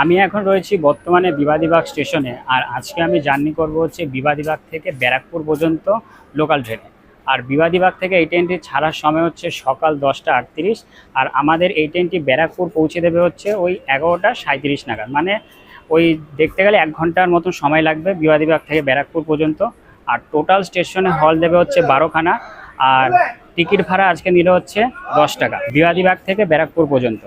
আমি এখন রয়েছি বর্তমানে বিবাদীবাগ স্টেশনে, আর আজকে আমি জার্নি করব হচ্ছে বিবাদীবাগ থেকে ব্যারাকপুর পর্যন্ত লোকাল ট্রেনে। আর বিবাদীবাগ থেকে এই ট্রেনটি ছাড়ার সময় হচ্ছে সকাল দশটা আটত্রিশ, আর আমাদের এই ট্রেনটি ব্যারাকপুর পৌঁছে দেবে হচ্ছে ওই এগারোটা সাঁত্রিশ নাগাদ। মানে ওই দেখতে গেলে এক ঘণ্টার মতন সময় লাগবে বিবাদীবাগ থেকে ব্যারাকপুর পর্যন্ত। আর টোটাল স্টেশনে হল দেবে হচ্ছে বারোখানা, আর টিকিট ভাড়া আজকে নিল হচ্ছে দশ টাকা বিবাদীবাগ থেকে ব্যারাকপুর পর্যন্ত।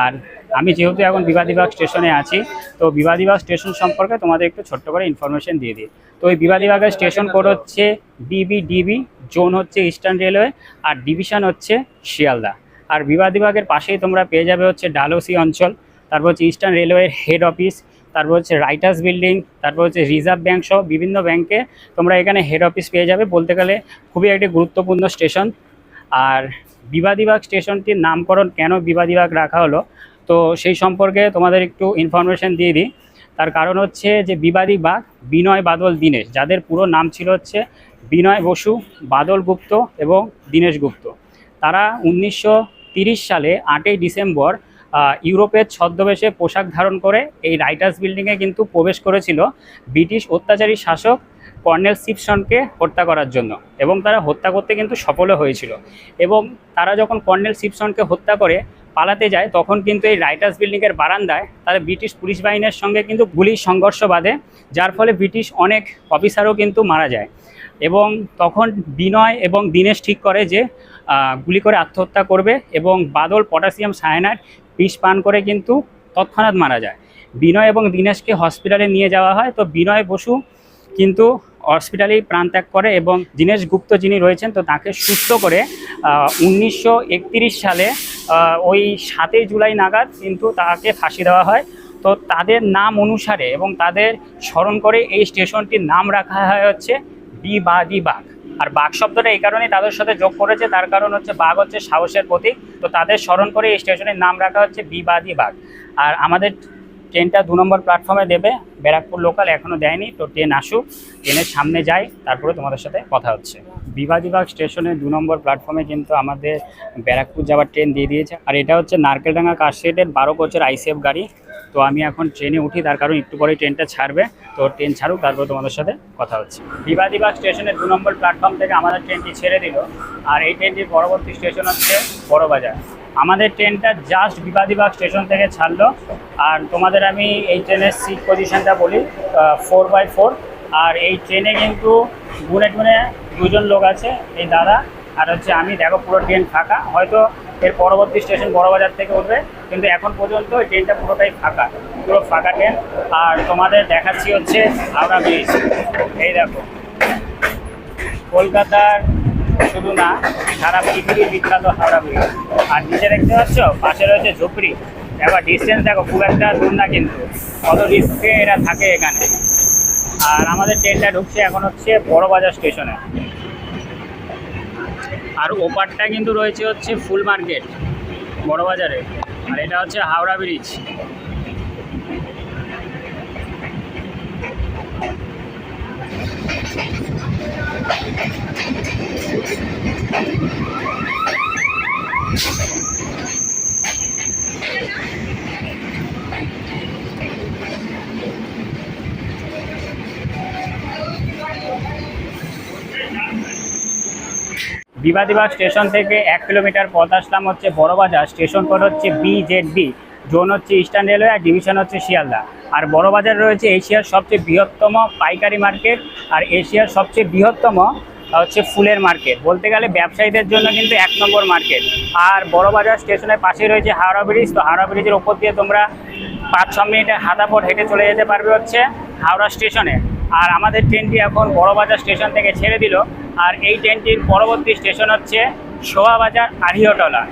আর আমি যেহেতু এখন বিবাদীবাগ স্টেশনে আছি, তো বিবাদীবাগ স্টেশন সম্পর্কে তোমাদের একটু ছোট্ট করে ইনফরমেশন দিয়ে দিই। তো ওই বিবাদীবাগের স্টেশন কোড হচ্ছে ডিবি ডিবি জোন হচ্ছে ইস্টার্ন রেলওয়ে আর ডিভিশন হচ্ছে শিয়ালদা। আর বিবাদীবাগের পাশেই তোমরা পেয়ে যাবে হচ্ছে ডালহৌসি অঞ্চল, তারপর হচ্ছে ইস্টার্ন রেলওয়ের হেড অফিস তারপর হচ্ছে রাইটার্স বিল্ডিং তারপর হচ্ছে রিজার্ভ ব্যাংক সহ বিভিন্ন ব্যাংকে তোমরা এখানে হেড অফিস পেয়ে যাবে। বলতে গেলে খুবই একটি গুরুত্বপূর্ণ স্টেশন। আর বিবাদীবাগ স্টেশনটির নামকরণ কেন বিবাদীবাগ রাখা হলো? তো সেই সম্পর্কে তোমাদের একটু ইনফরমেশন দিয়ে দিই। তার কারণ হচ্ছে যে বিবাদী বাগ বিনয় বাদল দীনেশ, যাদের পুরো নাম ছিল হচ্ছে বিনয় বসু, বাদল গুপ্ত এবং দীনেশ গুপ্ত। তারা উনিশশো সালে আটই ডিসেম্বর ইউরোপের ছদ্মবেশে পোশাক ধারণ করে এই রাইটার্স বিল্ডিংয়ে কিন্তু প্রবেশ করেছিল ব্রিটিশ অত্যাচারী শাসক কর্নেল সিপসনকে হত্যা করার জন্য এবং তারা হত্যা করতে কিন্তু সফলও হয়েছিল। এবং তারা যখন কর্নেল সিপসনকে হত্যা করে পালাতে যায়, তখন কিন্তু এই রাইটার্স বিল্ডিংয়ের বারান্দায় তারা ব্রিটিশ পুলিশ বাহিনীর সঙ্গে কিন্তু গুলির সংঘর্ষ বাঁধে, যার ফলে ব্রিটিশ অনেক অফিসারও কিন্তু মারা যায়। এবং তখন বিনয় এবং দীনেশ ঠিক করে যে গুলি করে আত্মহত্যা করবে এবং বাদল পটাশিয়াম সায়ানাইড বিষ পান করে কিন্তু তৎক্ষণাৎ মারা যায়। বিনয় এবং দীনেশকে হসপিটালে নিয়ে যাওয়া হয়। তো বিনয় বসু কিন্তু হসপিটালেই প্রাণত্যাগ করে এবং দীনেশ গুপ্ত যিনি রয়েছেন, তো তাকে সুস্থ করে উনিশশো সালে ওই সাতই জুলাই নাগাদ কিন্তু তাকে ফাঁসি দেওয়া হয়। তো তাদের নাম অনুসারে এবং তাদের স্মরণ করে এই স্টেশনটির নাম রাখা হয় হচ্ছে বিবাদী বাঘ। আর বাঘ শব্দটা এই কারণেই তাদের সাথে যোগ করেছে, তার কারণ হচ্ছে বাঘ হচ্ছে সাহসের প্রতীক। তো তাদের স্মরণ করে এই স্টেশনের নাম রাখা হচ্ছে বিবাদী বাঘ। আর আমাদের ট্রেনটা দু নম্বর প্ল্যাটফর্মে দেবে, ব্যারাকপুর লোকাল এখনও দেয়নি, তো ট্রেন আসুক, ট্রেনের সামনে যাই, তারপরে তোমাদের সাথে কথা হচ্ছে। বিবাদীবাগ স্টেশনের দু নম্বর প্ল্যাটফর্মে কিন্তু আমাদের ব্যারাকপুর যাওয়ার ট্রেন দিয়ে দিয়েছে। আর এটা হচ্ছে নারকেলডাঙ্গা কাশিয়েটের বারো কোচের আইসিএফ গাড়ি, তো আমি এখন ট্রেনে উঠি, তার কারণ একটু পরে ট্রেনটা ছাড়বে, তো ট্রেন ছাড়ুক, তারপর তোমাদের সাথে কথা হচ্ছে। বিবাদীবাগ স্টেশনের দু নম্বর প্ল্যাটফর্ম থেকে আমাদের ট্রেনটি ছেড়ে দিল, আর এই ট্রেনটির পরবর্তী স্টেশন হচ্ছে বড়বাজার। আমাদের ট্রেনটা জাস্ট বিবাদীবাগ স্টেশন থেকে ছাড়লো। আর তোমাদের আমি এই ট্রেনের সিট পজিশনটা বলি ফোর বাই ফোর আর এই ট্রেনে কিন্তু গুনে টুনে দুজন লোক আছে, এই দাদা আর হচ্ছে আমি। দেখো পুরো ট্রেন ফাঁকা। হয়তো এর পরবর্তী স্টেশন বড়বাজার থেকে উঠবে, কিন্তু এখন পর্যন্ত এই ট্রেনটা পুরোটাই ফাঁকা। পুরো ফাঁকা ট্রেন। আর তোমাদের দেখাচ্ছি হচ্ছে হাওড়া ব্রিজ এই দেখো। কলকাতার শুধু না, সারা পৃথিবীর বিখ্যাত হাওড়া ব্রিজ আর নিচে দেখতে পাচ্ছ, পাশে রয়েছে ঝুপড়ি। এবার ডিস্টেন্স দেখো, খুব একটা দূর না কিন্তু। কত ডিস্টে এরা থাকে এখানে। আর আমাদের ট্রেনটা ঢুকছে এখন হচ্ছে বড়বাজার স্টেশনে আর ওপারটা কিন্তু রয়েছে হচ্ছে ফুল মার্কেট বড়বাজারে আর এটা হচ্ছে হাওড়া ব্রিজ বিবাদীবাগ স্টেশন থেকে এক কিলোমিটার পথ আসলাম হচ্ছে বড়বাজার। স্টেশন কোড হচ্ছে বিজেডবি জোন হচ্ছে ইস্টার্ন রেলওয়ে আর ডিভিশন হচ্ছে শিয়ালদা। আর বড়বাজার রয়েছে এশিয়ার সবচেয়ে বৃহত্তম পাইকারি মার্কেট। আর এশিয়ার সবচেয়ে বৃহত্তম হচ্ছে ফুলের মার্কেট। বলতে গেলে ব্যবসায়ীদের জন্য কিন্তু এক নম্বর মার্কেট। আর বড়বাজার স্টেশনের পাশে রয়েছে হাওড়া ব্রিজ। তো হাওড়া ব্রিজের ওপর দিয়ে তোমরা পাঁচ, ছ মিনিটে হাতাপট হেঁটে চলে যেতে পারবে হচ্ছে হাওড়া স্টেশনে। আর আমাদের ট্রেনটি এখন বড়বাজার স্টেশন থেকে ছেড়ে দিল। আর এই ট্রেনটির পরবর্তী স্টেশন হচ্ছে শোভাবাজার আরিয়টলা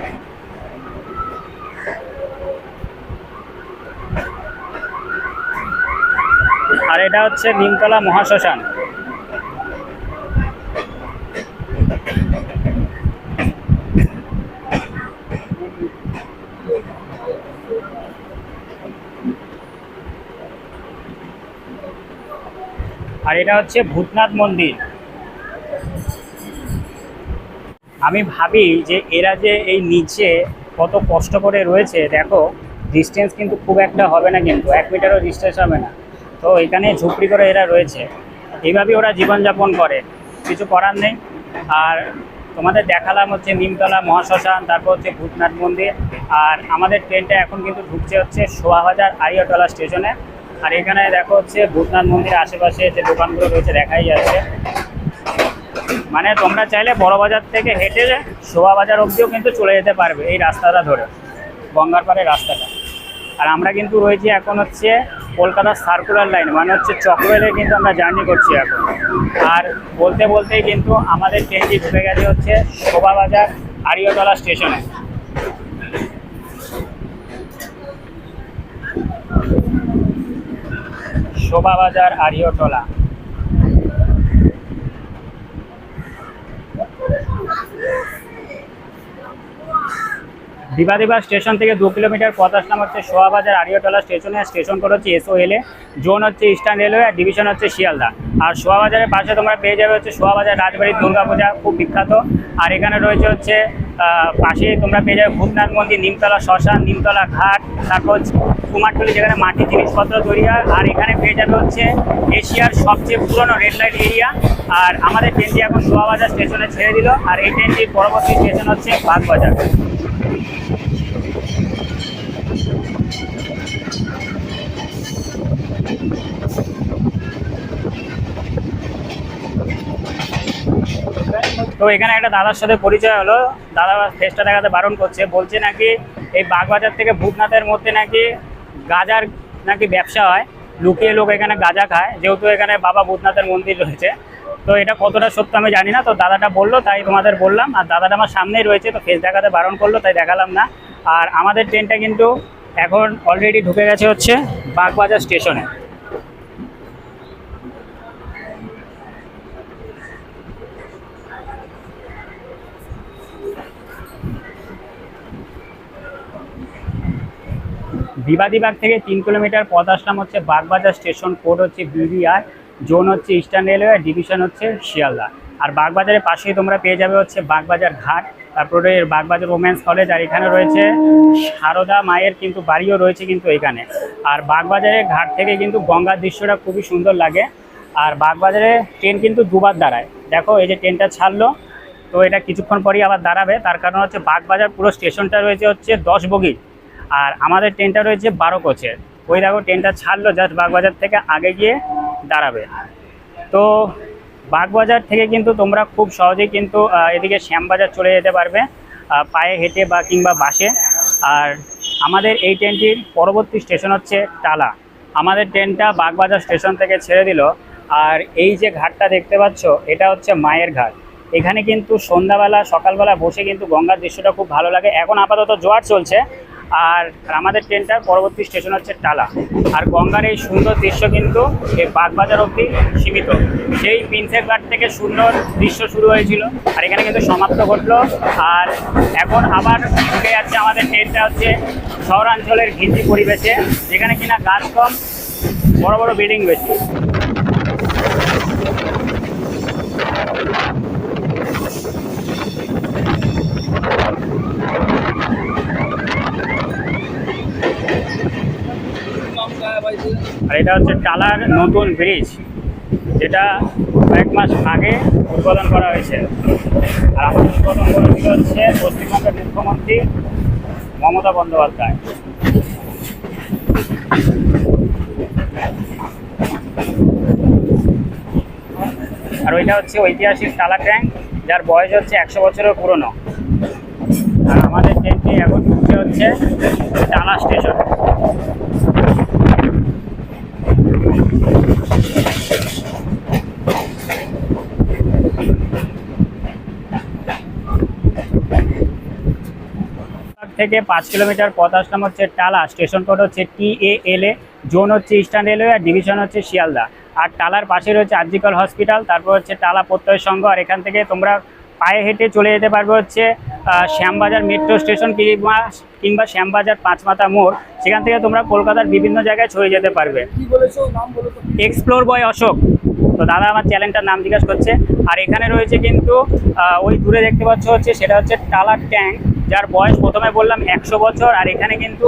আর এটা হচ্ছে নিমতলা মহাশ্মশান। আর এটা হচ্ছে ভূতনাথ মন্দির। আমি ভাবি যে এরা যে এই নিচে কত কষ্ট করে রয়েছে, দেখো ডিস্টেন্স কিন্তু খুব একটা হবে না কিন্তু, এক মিটারও ডিস্টেন্স হবে না। তো এখানে ঝুপড়ি করে এরা রয়েছে। এইভাবেই ওরা জীবনযাপন করে। কিছু করার নেই। আর তোমাদের দেখালাম হচ্ছে নিমতলা মহাশ্মশান, তারপর হচ্ছে ভূতনাথ মন্দির। আর আমাদের ট্রেনটা এখন কিন্তু ঢুকছে হচ্ছে সোয়াবাজার আরিয়াটলা স্টেশনে আর এখানে দেখো হচ্ছে ভূতনাথ মন্দির আশেপাশে যে দোকানগুলো রয়েছে, দেখাই যাচ্ছে। মানে তোমরা চাইলে বড় বাজার থেকে হেঁটে শোভা বাজার অবধিও কিন্তু চলে যেতে পারবে এই রাস্তাটা ধরে, গঙ্গার পাড়ের রাস্তাটা। আর আমরা কিন্তু রয়েছি এখন হচ্ছে কলকাতার সার্কুলার লাইন মানে হচ্ছে চক্রেলে কিন্তু আমরা জার্নি করছি এখন। আর বলতে বলতেই কিন্তু আমাদের ট্রেনটি ঢুকে গেছে হচ্ছে শোভা বাজার আরিয়াতলা স্টেশনে শোভা বাজার আরিয়টলা। দিবাদিবা স্টেশন থেকে দু কিলোমিটার পথ আসলাম হচ্ছে সোয়াবাজার আরিয়াটলা স্টেশনে। স্টেশন কোড হচ্ছে এসও এলে জোন হচ্ছে ইস্টার্ন রেলওয়ে, আর ডিভিশন হচ্ছে শিয়ালদা। আর সোয়াবাজারের পাশে তোমরা পেয়ে যাবে হচ্ছে সোয়াবাজার রাজবাড়ির দুর্গাপূজা, খুব বিখ্যাত। আর এখানে রয়েছে হচ্ছে পাশে তোমরা পেয়ে যাবে ভূতনাথ মন্দির, নিমতলা শ্মশান, নিমতলা ঘাট, তারপর কুমারটুলি যেখানে মাটির জিনিসপত্র তৈরি হয়, আর এখানে পেয়ে যাবে হচ্ছে এশিয়ার সবচেয়ে পুরনো রেড লাইট এরিয়া। আর আমাদের ট্রেনটি এখন সোয়াবাজার স্টেশনে ছেড়ে দিল, আর এই ট্রেনটির পরবর্তী স্টেশন হচ্ছে বাগবাজার। তো এখানে একটা দাদার সাথে পরিচয় হলো। দাদা ফেসটা দেখাতে বারণ করছে। বলছে নাকি এই বাগবাজার থেকে ভূতনাথের মধ্যে নাকি গাজার নাকি ব্যবসা হয়। লুকিয়ে লোক এখানে গাজা খায়। যেহেতু এখানে বাবা ভূতনাথের মন্দির রয়েছে। তো এটা কতটা সত্য আমি জানি না। তো দাদাটা বলল, তাই তোমাদের বললাম। আর দাদাটা আমার সামনেই রয়েছে, তো ফেস দেখাতে বারণ করল, তাই দেখালাম না। আর আমাদের ট্রেনটা কিন্তু এখন অলরেডি ঢুকে গেছে হচ্ছে বাগবাজার স্টেশনে বিবাদীবাগ থেকে তিন কিলোমিটার পথ আসলাম হচ্ছে বাগবাজার স্টেশন, কোড হচ্ছে বিবিআর জোন হচ্ছে ইস্টার্ন রেলওয়ে, ডিভিশন হচ্ছে শিয়ালদা। আর বাগবাজারের পাশেই তোমরা পেয়ে যাবে হচ্ছে বাগবাজার ঘাট, তারপরে বাগবাজার ওমেন্স কলেজ আর এখানে রয়েছে সারদা মায়ের কিন্তু বাড়িও রয়েছে কিন্তু এখানে। আর বাগবাজারের ঘাট থেকে কিন্তু গঙ্গার দৃশ্যটা খুবই সুন্দর লাগে। আর বাগবাজারে ট্রেন কিন্তু দুবার দাঁড়ায়। দেখো, এই যে ট্রেনটা ছাড়লো, তো এটা কিছুক্ষণ পরই আবার দাঁড়াবে। তার কারণ হচ্ছে বাগবাজার পুরো স্টেশনটা রয়েছে হচ্ছে দশ বগি আর আমাদের ট্রেনটা রয়েছে বারো কোচের। ওই দেখো ট্রেনটা ছাড়লো জাস্ট বাগবাজার থেকে আগে গিয়ে দাঁড়াবে। তো বাগবাজার থেকে কিন্তু তোমরা খুব সহজেই কিন্তু এদিকে শ্যামবাজার চলে যেতে পারবে পায়ে হেঁটে বা কিংবা বাসে। আর আমাদের এই ট্রেনটির পরবর্তী স্টেশন হচ্ছে টালা। আমাদের ট্রেনটা বাগবাজার স্টেশন থেকে ছেড়ে দিল। আর এই যে ঘাটটা দেখতে পাচ্ছ, এটা হচ্ছে মায়ের ঘাট। এখানে কিন্তু সন্ধ্যাবেলা, সকালবেলা বসে কিন্তু গঙ্গার দৃশ্যটা খুব ভালো লাগে। এখন আপাতত জোয়ার চলছে আর আমাদের ট্রেনটার পরবর্তী স্টেশন হচ্ছে টালা। আর গঙ্গার এই সুন্দর দৃশ্য কিন্তু এই বাগবাজার অবধি সীমিত। সেই প্রিন্সেপ ঘাট থেকে সুন্দর দৃশ্য শুরু হয়েছিল আর এখানে কিন্তু সমাপ্ত ঘটলো। আর এখন আবার ঢুকে যাচ্ছে আমাদের ট্রেনটা হচ্ছে শহরাঞ্চলের ঘিঞ্জি পরিবেশে, যেখানে কিনা গাছ কম, বড় বড় বিল্ডিং বেশি। আর এটা হচ্ছে টালার নতুন ব্রিজ। যেটা কয়েক মাস আগে উদ্বোধন করা হয়েছে। আর আমাদের উদ্বোধন করেছিল হচ্ছে পশ্চিমবঙ্গের মুখ্যমন্ত্রী মমতা বন্দ্যোপাধ্যায়। আর ওইটা হচ্ছে ঐতিহাসিক টালা ট্যাঙ্ক, যার বয়স হচ্ছে একশো বছরের পুরনো। আর আমাদের ট্রেনটি এখন হচ্ছে টালা স্টেশন। থেকে পাঁচ কিলোমিটার পথ আসলাম হচ্ছে টালা, স্টেশন কোড হচ্ছে T A L A, zone হচ্ছে ইস্টার্ন রেলওয়ে আর ডিভিশন হচ্ছে শিয়ালদা। আর টালার পাশে রয়েছে আরজিকল হসপিটাল, তারপর হচ্ছে টালা প্রত্যয় সংঘ, আর এখান থেকে তোমরা পায়ে হেঁটে চলে যেতে পারবে হচ্ছে শ্যামবাজার মেট্রো স্টেশন কিংবা কিংবা শ্যামবাজার পাঁচমাথা মোড়। সেখান থেকে তোমরা কলকাতার বিভিন্ন জায়গায় ছড়িয়ে যেতে পারবে। Explore boy Ashok. তো দাদা আমার চ্যানেলটার নাম জিজ্ঞাসা করছে। আর এখানে রয়েছে কিন্তু ওই দূরে দেখতে পাচ্ছ হচ্ছে সেটা হচ্ছে টালার ট্যাঙ্ক যার বয়স প্রথমে বললাম একশো বছর আর এখানে কিন্তু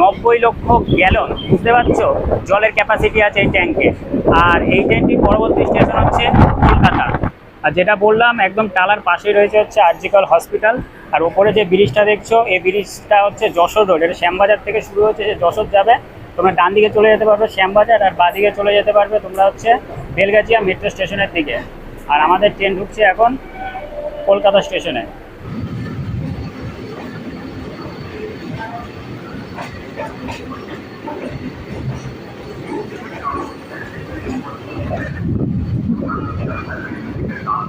নব্বই লক্ষ গ্যালন বুঝতে পারছ? জলের ক্যাপাসিটি আছে এই ট্যাঙ্কে আর এই ট্যাঙ্কটির পরবর্তী স্টেশন হচ্ছে কলকাতা। আর যেটা বললাম, একদম টালার পাশেই রয়েছে হচ্ছে আরজিকল হসপিটাল। আর ওপরে যে ব্রিজটা দেখছ, এই ব্রিজটা হচ্ছে যশোর রোড। এটা শ্যামবাজার থেকে শুরু হচ্ছে যে যশোর যাবে। তোমরা ডান দিকে চলে যেতে পারবে শ্যামবাজার, আর বাঁ দিকে চলে যেতে পারবে তোমরা হচ্ছে বেলগাছিয়া মেট্রো স্টেশনের দিকে। আর আমাদের ট্রেন ঢুকছে এখন কলকাতা স্টেশনে।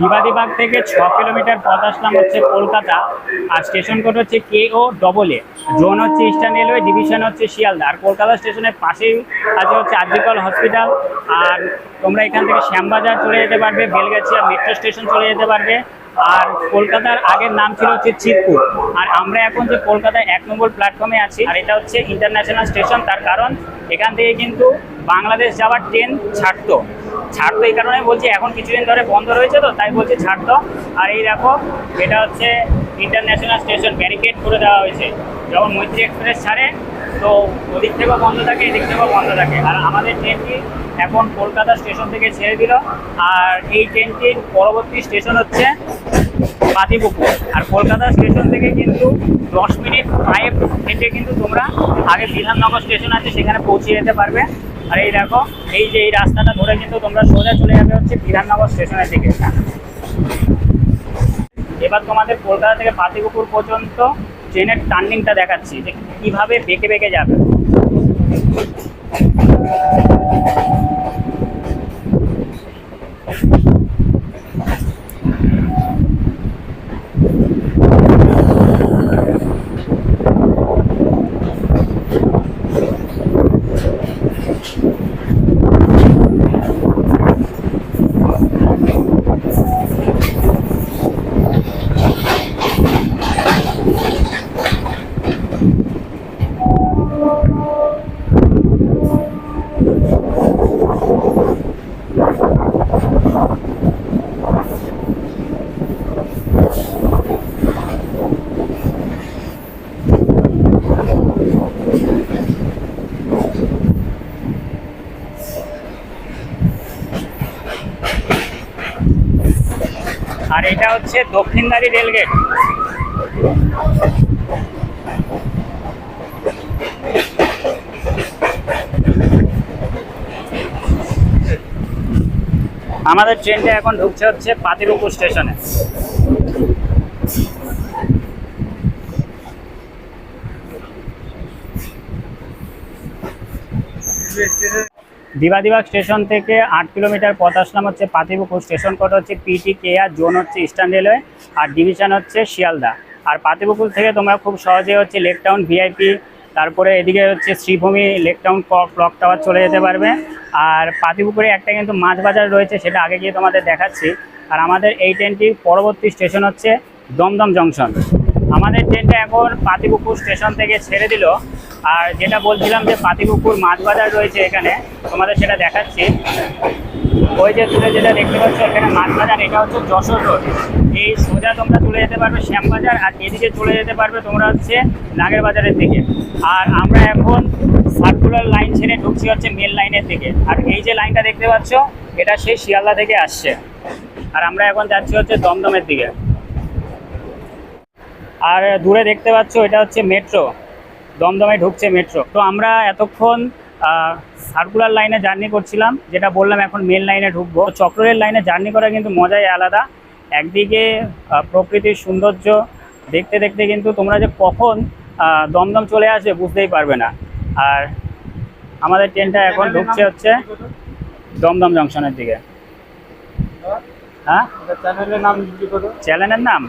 বিবাদীবাগ থেকে ছ কিলোমিটার পথ আসলাম হচ্ছে কলকাতা। আর স্টেশন কোড হচ্ছে K O double A zone হচ্ছে ইস্টার্ন রেলওয়ে ডিভিশন হচ্ছে শিয়ালদা। আর কলকাতা স্টেশনের পাশেই আছে হচ্ছে আরজিকল হসপিটাল আর তোমরা এখান থেকে শ্যামবাজার চলে যেতে পারবে, বেলগাছিয়া মেট্রো স্টেশন চলে যেতে পারবে। আর কলকাতার আগের নাম ছিল হচ্ছে চিতপুর। আর আমরা এখন যে কলকাতায় এক নম্বর প্ল্যাটফর্মে আছি, আর এটা হচ্ছে ইন্টারন্যাশনাল স্টেশন তার কারণ এখান থেকে কিন্তু বাংলাদেশ যাওয়ার ট্রেন ছাড়তো। ছাড়তো এই কারণে বলছি, এখন কিছুদিন ধরে বন্ধ রয়েছে তো, তাই বলছি ছাড়তো। আর এই দেখো, এটা হচ্ছে ইন্টারন্যাশনাল স্টেশন ব্যারিকেড করে দেওয়া হয়েছে। যখন মৈত্রী এক্সপ্রেস ছাড়ে, তো ওদিক থেকেও বন্ধ থাকে, এদিক থেকেও বন্ধ থাকে। আর আমাদের ট্রেনটি এখন কলকাতা স্টেশন থেকে ছেড়ে দিল। আর এই ট্রেনটির পরবর্তী স্টেশন হচ্ছে পাতিপুকুর। আর কলকাতা স্টেশন থেকে কিন্তু দশ মিনিট পায়ে হেঁটে কিন্তু তোমরা আগে বিধাননগর স্টেশন আছে, সেখানে পৌঁছে যেতে পারবে। আর এই দেখো, এই যে এই রাস্তাটা ধরে কিন্তু তোমরা সোজা চলে যাবে হচ্ছে বিধাননগর স্টেশনের দিকে। এবার তোমাদের কলকাতা থেকে পাতিপুকুর পর্যন্ত ট্রেনের টার্নিংটা দেখাচ্ছি, যে কীভাবে বেঁকে বেঁকে যাবে। আর এটা হচ্ছে দক্ষিণদারি রেলগেট। আমাদের ট্রেনটা এখন ঢুকছে হচ্ছে পাতিরুপুর স্টেশনে। দিবাদিবাগ স্টেশন থেকে আট কিলোমিটার পথ আসলাম হচ্ছে পাতিপুকুর স্টেশন কোড হচ্ছে পিটি কেয়ার জোন হচ্ছে ইস্টার্ন রেলওয়ে আর ডিভিশন হচ্ছে শিয়ালদা। আর পাতিপুকুর থেকে তোমরা খুব সহজে হচ্ছে লেক টাউন ভিআইপি, তারপরে এদিকে হচ্ছে Sreebhumi lake town clock tower চলে যেতে পারবে। আর পাতিপুকুরে একটা কিন্তু মাছ বাজার রয়েছে, সেটা আগে গিয়ে তোমাদের দেখাচ্ছি। আর আমাদের এই ট্রেনটির পরবর্তী স্টেশন হচ্ছে দমদম জংশন। আমাদের ট্রেনটা এখন পাতিপুকুর স্টেশন থেকে ছেড়ে দিল। আর যেটা বলছিলাম যে পাতিপুকুর মাছ বাজার রয়েছে এখানে, তোমাদের সেটা দেখাচ্ছি। ওই যে তুলে যেটা দেখতে পাচ্ছ, এখানে মাছ বাজার এটা হচ্ছে যশোর রোড। এই সোজা তোমরা চলে যেতে পারবে শ্যামবাজার, আর এদিকে চলে যেতে পারবে তোমরা হচ্ছে নাগের বাজারের দিকে। আর আমরা এখন সার্কুলার লাইন ছেড়ে ঢুকছি হচ্ছে মেন লাইনের দিকে। আর এই যে লাইনটা দেখতে পাচ্ছ, এটা সেই শিয়ালদা থেকে আসছে। আর আমরা এখন যাচ্ছি হচ্ছে দমদমের দিকে। আর দূরে দেখতে পাচ্ছ এটা হচ্ছে মেট্রো দমদমে ঢুকছে মেট্রো তো আমরা এতক্ষণ সার্কুলার লাইনে জার্নি করছিলাম যেটা বললাম এখন মেন লাইনে ঢুকবো। চক্রের লাইনে জার্নি করা কিন্তু মজাই আলাদা। একদিকে প্রকৃতির সৌন্দর্য দেখতে দেখতে কিন্তু তোমরা যে কখন দমদম চলে আসবে বুঝতেই পারবে না। আর আমাদের ট্রেনটা এখন ঢুকছে হচ্ছে দমদম জংশনের দিকে। হ্যাঁ? চ্যানেলের নাম কি করো চ্যানেলের নাম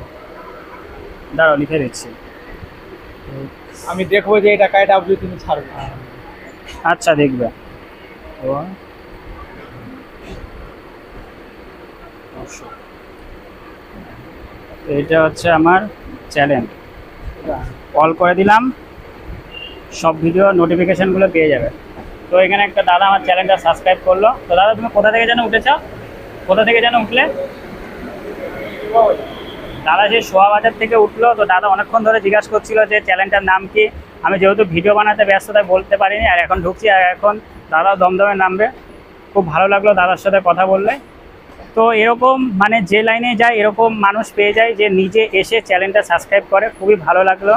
দাঁড়াও লিখে দিচ্ছি। আমি দেখব যে এটা কাইটা আপনি তুমি ছাড়বে আচ্ছা দেখবে। ও এটা হচ্ছে আমার চ্যানেল কল করে দিলাম সব ভিডিও নোটিফিকেশনগুলো পেয়ে যাবে। তো এখানে একটা দাদা আমার চ্যানেলটা সাবস্ক্রাইব করল। তো দাদা তুমি কোথা থেকে যেন উঠেছ? কোথা থেকে যেন উঠলে? দাদা যে সোয়া বাজার থেকে উঠল, তো দাদা অনেকক্ষণ ধরে জিজ্ঞাসা করছিল যে চ্যানেলটার নাম কি? আমি যেহেতু ভিডিও বানাতে ব্যস্ততায় বলতে পারিনি, আর এখন ঢুকছি, আর এখন দাদাও দমদমে নামবে। খুব ভালো লাগল দাদার সাথে কথা বললে। তো এরকম মানে যে লাইনে যায়, এরকম মানুষ পেয়ে যায় যে নিজে এসে চ্যানেলটা সাবস্ক্রাইব করে, খুবই ভালো লাগল।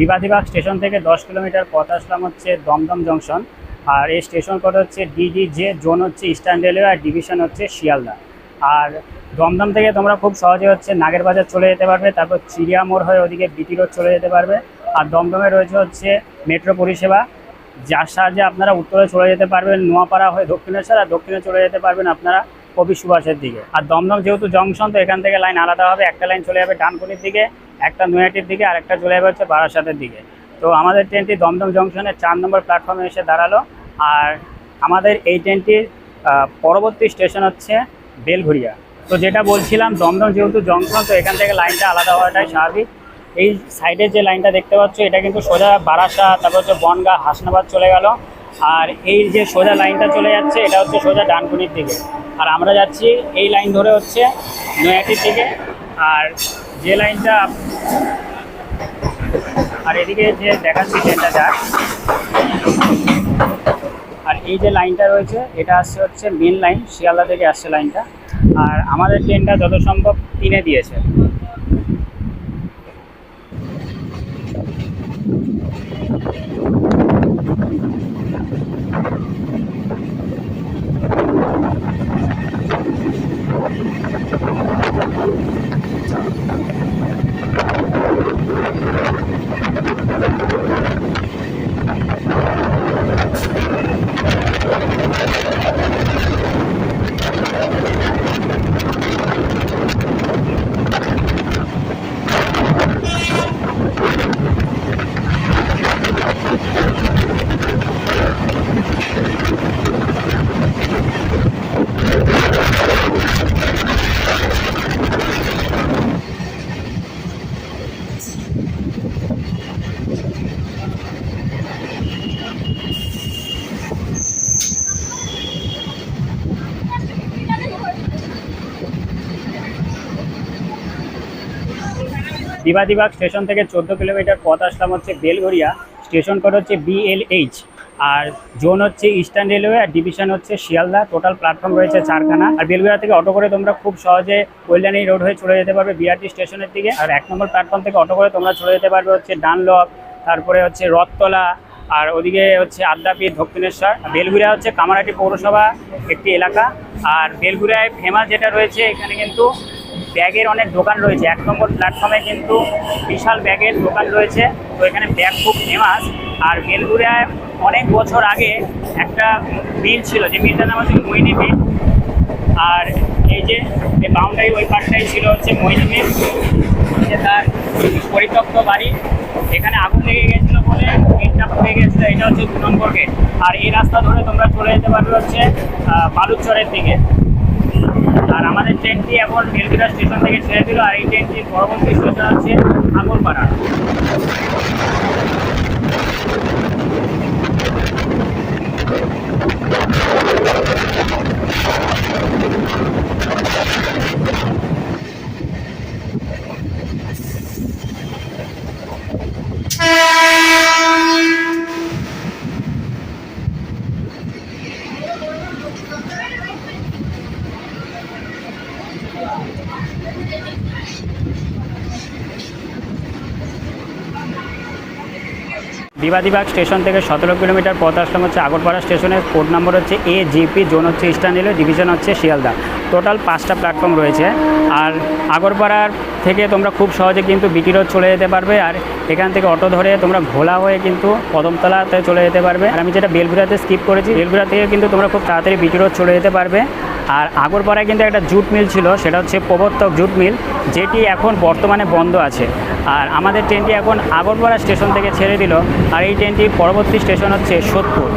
বিবাদিবাগ স্টেশন থেকে দশ কিলোমিটার পথ আসলাম হচ্ছে দমদম জংশন। আর এই স্টেশন কোড হচ্ছে ডিডি যে জোন হচ্ছে ইস্টার্ন রেলওয়ে আর ডিভিশন হচ্ছে শিয়ালদা। আর দমদম থেকে তোমরা খুব সহজে হচ্ছে নাগের বাজার চলে যেতে পারবে, তারপর চিড়িয়া মোড় হয়ে ওদিকে বিটি রোড চলে যেতে পারবে। আর দমদমে রয়েছে হচ্ছে মেট্রো পরিষেবা। যার সাহায্যে আপনারা উত্তরে চলে যেতে পারবেন নোয়াপাড়া হয়ে দক্ষিণেশ্বর, আর দক্ষিণে চলে যেতে পারবেন আপনারা কবি সুভাষের দিকে। আর দমদম যেহেতু জংশন, তো এখান থেকে লাইন আলাদা হবে। একটা লাইন চলে যাবে ডানকুনির দিকে। একটা নয়াটির দিকে আর একটা চলে যাবে হচ্ছে বারাসাতের দিকে। তো আমাদের ট্রেনটি দমদম জংশনের চার নম্বর প্ল্যাটফর্মে এসে দাঁড়াল। আর আমাদের এই ট্রেনটির পরবর্তী স্টেশন হচ্ছে বেলঘুরিয়া তো যেটা বলছিলাম, দমদম যেহেতু জংশন, তো এখান থেকে লাইনটা আলাদা হওয়াটাই স্বাভাবিক। এই সাইডের যে লাইনটা দেখতে পাচ্ছ, এটা কিন্তু সোজা বারাসা, তারপর হচ্ছে বনগা, হাসনাবাদ চলে গেল। আর এই যে সোজা লাইনটা চলে যাচ্ছে, এটা হচ্ছে সোজা ডানকুনির দিকে। আর আমরা যাচ্ছি এই লাইন ধরে হচ্ছে নয়াটির দিকে। আর যে লাইনটা আর এদিকে যে দেখাচ্ছি ট্রেনটা যাক। আর এই যে লাইনটা রয়েছে, এটা আসছে হচ্ছে মেন লাইন শিয়ালদা থেকে আসছে লাইনটা। আর আমাদের ট্রেনটা যত সম্ভব তিনে দিয়েছে। দিবাদিবাগ স্টেশন থেকে চোদ্দ কিলোমিটার পথ আসলাম হচ্ছে বেলঘরিয়া স্টেশন কোড হচ্ছে বিএলএইচ আর জোন হচ্ছে ইস্টার্ন রেলওয়ে আর ডিভিশন হচ্ছে শিয়ালদা। টোটাল প্ল্যাটফর্ম রয়েছে চারখানা। আর বেলঘরিয়া থেকে অটো করে তোমরা খুব সহজে কল্যাণী রোড হয়ে চলে যেতে পারবে বিআরটি স্টেশনের দিকে। আর এক নম্বর প্ল্যাটফর্ম থেকে অটো করে তোমরা চলে যেতে পারবে হচ্ছে ডানলক তারপরে হচ্ছে রথতলা, আর ওদিকে হচ্ছে আদ্যাপি দক্ষিণেশ্বর। বেলঘুরিয়া হচ্ছে কামারহাটি পৌরসভা একটি এলাকা। আর বেলঘুরিয়ায় ফেমাস যেটা রয়েছে, এখানে কিন্তু ব্যাগের অনেক দোকান রয়েছে। এক নম্বর প্ল্যাটফর্মে কিন্তু বিশাল ব্যাগের দোকান রয়েছে। তো এখানে ব্যাগ খুব ফেমাস আর বেলঘুরিয়ায় অনেক বছর আগে একটা মিল ছিল, যে মিলটার নাম হচ্ছে মোহিনী মিল আর এই যে বাউন্ডারি ওই পাশটাই ছিল হচ্ছে মোহিনী মিল যে তার পরিত্যক্ত বাড়ি। এখানে আগুন লেগে গেছিল বলে গেটটা পুড়ে গেছিল, এটা হচ্ছে দু নম্বর গেট আর এই রাস্তা ধরে তোমরা চলে যেতে পারবে হচ্ছে বালুচরের দিকে। আর আমাদের ট্রেনটি এখন বেলগুড়া স্টেশন থেকে ছেড়ে দিল আর এই ট্রেনটির পরবর্তী স্টেশন হচ্ছে আগরপাড়া। বিবাদীবাগ স্টেশন থেকে সতেরো কিলোমিটার পথ আসলাম হচ্ছে আগরপাড়া স্টেশনের কোড নম্বর হচ্ছে এ জিপি জোন হচ্ছে ইস্টার্ন রেলওয়ে ডিভিশন হচ্ছে শিয়ালদা। টোটাল পাঁচটা প্ল্যাটফর্ম রয়েছে। আর আগরপাড়ার থেকে তোমরা খুব সহজে কিন্তু বিটি রোড চলে যেতে পারবে। আর এখান থেকে অটো ধরে তোমরা ঘোলা হয়ে কিন্তু কদমতলাতে চলে যেতে পারবে। আর আমি যেটা বেলগুড়াতে স্কিপ করেছি, বেলগুড়া থেকে কিন্তু তোমরা খুব তাড়াতাড়ি বিটি রোড চলে যেতে পারবে। আর আগরপাড়ায় কিন্তু একটা জুট মিল ছিল, সেটা হচ্ছে প্রবর্তক জুট মিল, যেটি এখন বর্তমানে বন্ধ আছে। আর আমাদের ট্রেনটি এখন আগরপাড়া স্টেশন থেকে ছেড়ে দিল, আর এই ট্রেনটির পরবর্তী স্টেশন হচ্ছে সোদপুর।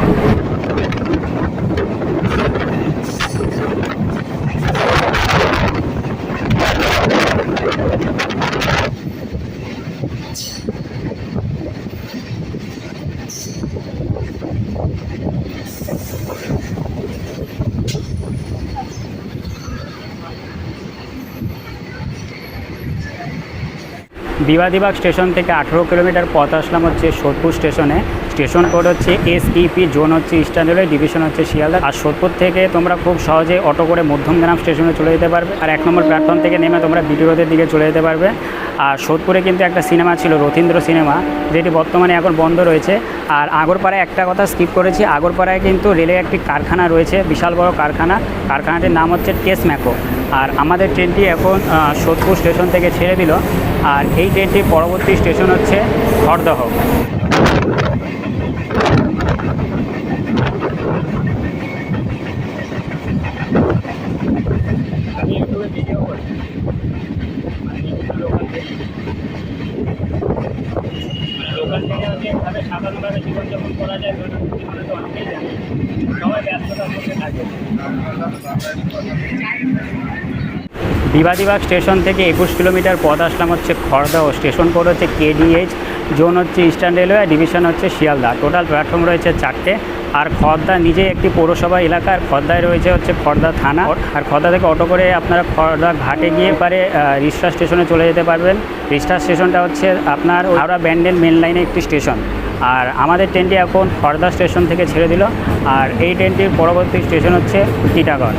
বিবাদীবাগ স্টেশন থেকে আঠেরো কিলোমিটার পথ আসলাম হচ্ছে সোদপুর স্টেশনে। স্টেশন কোড হচ্ছে এসইপি জোন হচ্ছে ইস্টার্ন রেলওয়ে ডিভিশন হচ্ছে শিয়ালদা। আর সোদপুর থেকে তোমরা খুব সহজে অটো করে মধ্যমগ্রাম স্টেশনে চলে যেতে পারবে। আর এক নম্বর প্ল্যাটফর্ম থেকে নেমে তোমরা বিটি রোডের দিকে চলে যেতে পারবে। আর সোদপুরে কিন্তু একটা সিনেমা ছিল, রথীন্দ্র সিনেমা যেটি বর্তমানে এখন বন্ধ রয়েছে। আর আগরপাড়ায় একটা কথা স্কিপ করেছি, আগরপাড়ায় কিন্তু রেলের একটি কারখানা রয়েছে, বিশাল বড় কারখানা। কারখানাটির নাম হচ্ছে টেস ম্যাকো আর আমাদের ট্রেনটি এখন সোদপুর স্টেশন থেকে ছেড়ে দিল। আর এই ট্রেনটির পরবর্তী স্টেশন হচ্ছে হরদহ আমি ইউটিউবে ভিডিও করি লোকাল থেকে হচ্ছে এভাবে সাধারণভাবে জীবনযাপন করা যায় জীবনে তো অনেকেই জানে সবাই ব্যস্ততার মধ্যে থাকে বিবাদীবাগ স্টেশন থেকে একুশ কিলোমিটার পথ আসলাম হচ্ছে খড়দহ। স্টেশন কোড হচ্ছে কেডিএইচ, জোন হচ্ছে ইস্টার্ন রেলওয়ে ডিভিশন হচ্ছে শিয়ালদা। টোটাল প্ল্যাটফর্ম রয়েছে চারটে। আর খর্দা নিজে একটি পৌরসভা এলাকা। আর খর্দায় রয়েছে হচ্ছে খর্দা থানা। আর খর্দা থেকে অটো করে আপনারা খর্দা ঘাটে গিয়ে পারে রিস্টা স্টেশনে চলে যেতে পারবেন। রিস্টা স্টেশনটা হচ্ছে আপনার হাওড়া ব্যান্ডেল মেন লাইনে একটি স্টেশন। আর আমাদের ট্রেনটি এখন খর্দা স্টেশন থেকে ছেড়ে দিল। আর এই ট্রেনটির পরবর্তী স্টেশন হচ্ছে টিটাগড়।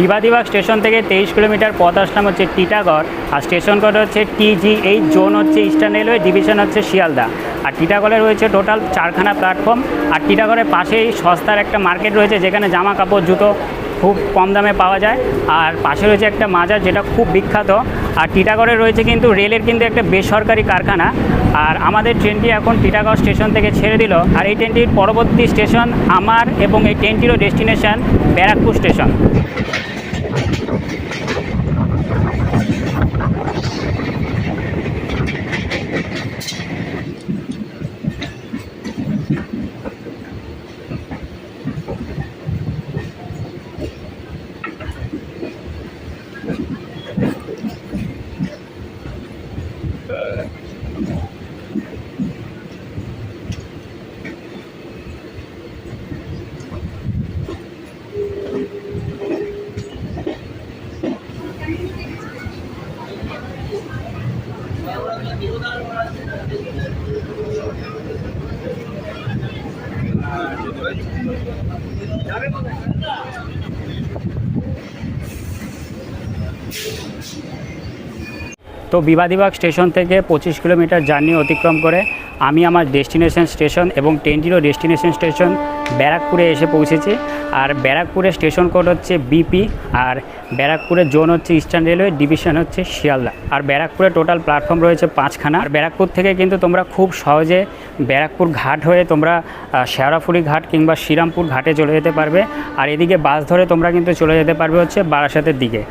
বিবাদীবাগ স্টেশন থেকে তেইশ কিলোমিটার পথ আসলাম হচ্ছে টিটাগড়, আর স্টেশন কোড হচ্ছে টিজি এই জোন হচ্ছে ইস্টার্ন রেলওয়ে, ডিভিশন হচ্ছে শিয়ালদা। আর টিটাগড়ে রয়েছে টোটাল চারখানা প্ল্যাটফর্ম, আর টিটাগড়ের পাশেই সস্তার একটা মার্কেট রয়েছে, যেখানে জামা কাপড়, জুতো খুব কম দামে পাওয়া যায়। আর পাশে রয়েছে একটা মাজার, যেটা খুব বিখ্যাত। আর টিটাগড়ে রয়েছে কিন্তু রেলের কিন্তু একটা বেসরকারি কারখানা। আর আমাদের ট্রেনটি এখন টিটাগড় স্টেশন থেকে ছেড়ে দিল। আর এই ট্রেনটির পরবর্তী স্টেশন আমার এবং এই ট্রেনটিরও ডেস্টিনেশন ব্যারাকপুর স্টেশন। তো বিবাদীবাগ স্টেশন থেকে পঁচিশ কিলোমিটার জার্নি অতিক্রম করে আমি আমার ডেস্টিনেশন স্টেশন এবং ট্রেনটিরও ডেস্টিনেশন স্টেশন ব্যারাকপুরে এসে পৌঁছেছি। আর ব্যারাকপুরের স্টেশন কোড হচ্ছে বিপি আর ব্যারাকপুরের জোন হচ্ছে ইস্টার্ন রেলওয়ে ডিভিশন হচ্ছে শিয়ালদা। আর ব্যারাকপুরে টোটাল প্ল্যাটফর্ম রয়েছে পাঁচখানা। আর ব্যারাকপুর থেকে কিন্তু তোমরা খুব সহজে ব্যারাকপুর ঘাট হয়ে তোমরা আহ, শেওড়াফুলি ঘাট কিংবা শ্রীরামপুর ঘাটে চলে যেতে পারবে। আর এদিকে বাস ধরে তোমরা কিন্তু চলে যেতে পারবে হচ্ছে বারাসাতের দিকে।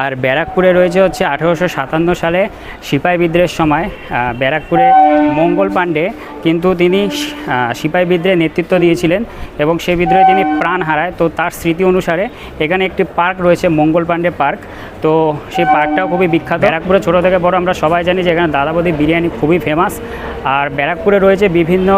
আর ব্যারাকপুরে রয়েছে হচ্ছে আঠেরোশো সাতান্ন সালে সিপাহি বিদ্রোহের সময় ব্যারাকপুরে মঙ্গল পাণ্ডে কিন্তু তিনি সিপাহি বিদ্রোহে নেতৃত্ব দিয়েছিলেন। এবং সেই বিদ্রোহে তিনি প্রাণ হারায়। তো তার স্মৃতি অনুসারে এখানে একটি পার্ক রয়েছে, মঙ্গল পাণ্ডে পার্ক। তো সেই পার্কটাও খুবই বিখ্যাত। ব্যারাকপুরে ছোটো থেকে বড় আমরা সবাই জানি যে এখানে দাদাবদি বিরিয়ানি খুবই ফেমাস আর ব্যারাকপুরে রয়েছে বিভিন্ন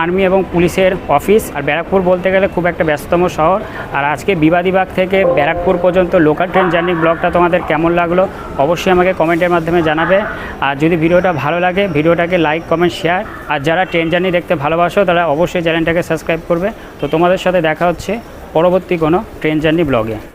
আর্মি এবং পুলিশের অফিস। আর ব্যারাকপুর বলতে গেলে খুব একটা ব্যস্ততম শহর। আর আজকে বিবাদীবাগ থেকে ব্যারাকপুর পর্যন্ত লোকাল ট্রেন জার্নি ব্লগটা তোমাদের কেমন লাগল অবশ্যই আমাকে কমেন্টের মাধ্যমে জানাবে। আর যদি ভিডিওটা ভালো লাগে, ভিডিওটাকে লাইক কমেন্ট শেয়ার আর যারা ট্রেন জার্নি দেখতে ভালোবাসো, তারা অবশ্যই চ্যানেলটাকে সাবস্ক্রাইব করবে। তো তোমাদের সাথে দেখা হচ্ছে পরবর্তী কোনো ট্রেন জার্নি ব্লগে।